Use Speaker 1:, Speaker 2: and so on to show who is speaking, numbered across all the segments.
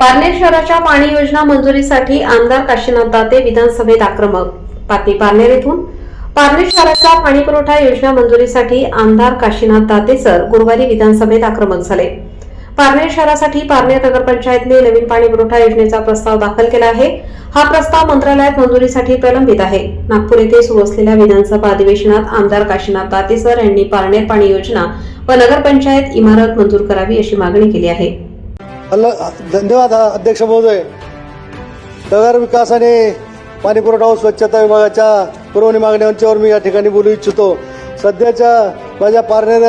Speaker 1: पारनेर शहराच्या पाणी योजना मंजुरीसाठी आमदार काशीनाथ दाते विधानसभेत आक्रमक. बातमी पारनेर येथून पारनेर शहराच्या पाणी पुरवठा योजना मंजुरीसाठी आमदार काशीनाथ दाते सर गुरुवारी विधानसभेत आक्रमक झाले. पारनेर शहरासाठी पारनेर नगरपंचायतने नवीन पाणी पुरवठा योजनेचा प्रस्ताव दाखल केला आहे. हा प्रस्ताव मंत्रालयात मंजुरीसाठी प्रलंबित आहे. नागपूर येथे सुरू असलेल्या विधानसभा अधिवेशनात आमदार काशीनाथ दाते सर यांनी पारनेर पाणी योजना व नगरपंचायत इमारत मंजूर करावी अशी मागणी केली आहे.
Speaker 2: हॅलो धन्यवाद अध्यक्ष महोदय. नगर विकास आणि पाणी पुरवठा व स्वच्छता विभागाच्या पुरवणी मागण्यांच्यावर मी या ठिकाणी बोलू इच्छितो. सध्याच्या माझ्या पारनेर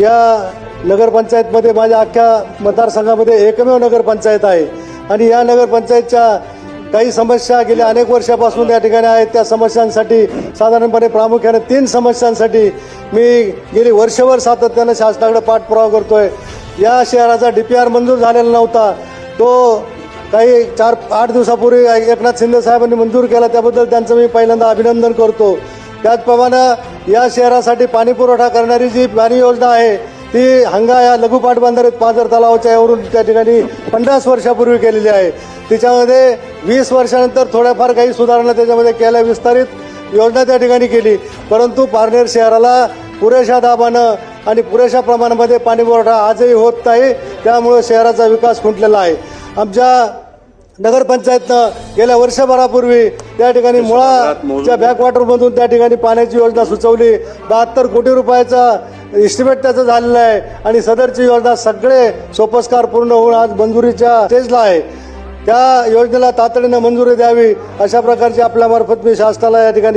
Speaker 2: या नगरपंचायतमध्ये माझ्या अख्ख्या मतदारसंघामध्ये एकमेव नगरपंचायत आहे. आणि या नगरपंचायतच्या काही समस्या गेल्या अनेक वर्षापासून या ठिकाणी आहेत. त्या समस्यांसाठी साधारणपणे प्रामुख्याने तीन समस्यांसाठी मी गेली वर्षभर सातत्यानं शासनाकडे पाठपुरावा करतोय. या शहराचा डी पी आर मंजूर झालेला नव्हता. तो काही चार आठ दिवसापूर्वी एकनाथ शिंदे साहेबांनी मंजूर केला. त्याबद्दल त्यांचं मी पहिल्यांदा अभिनंदन करतो. त्याचप्रमाणे या शहरासाठी पाणी पुरवठा करणारी जी पाणी योजना आहे ती हंगा या लघुपाट बांधारीत पाझर तलावाच्या यावरून त्या ठिकाणी पन्नास वर्षापूर्वी केलेली आहे. तिच्यामध्ये वीस वर्षानंतर थोड्याफार काही सुधारणा त्याच्यामध्ये केल्या विस्तारित योजना त्या ठिकाणी केली. परंतु पारनेर शहराला पुरेशा दाबानं आणि पुरेशा प्रमाणामध्ये पाणी पुरवठा आजही होत नाही. त्यामुळे शहराचा विकास खुंटलेला आहे. आमच्या नगरपंचायतनं गेल्या वर्षभरापूर्वी त्या ठिकाणी मुळाच्या बॅकवॉटरमधून त्या ठिकाणी पाण्याची योजना सुचवली. बहात्तर कोटी रुपयाचा इस्टिमेट त्याचं झालेलं आहे. आणि सदरची योजना सगळे सोपस्कार पूर्ण होऊन आज मंजुरीच्या स्टेजला आहे. त्या योजनेला तातडीनं मंजुरी द्यावी अशा प्रकारची आपल्यामार्फत मी शासनाला या ठिकाणी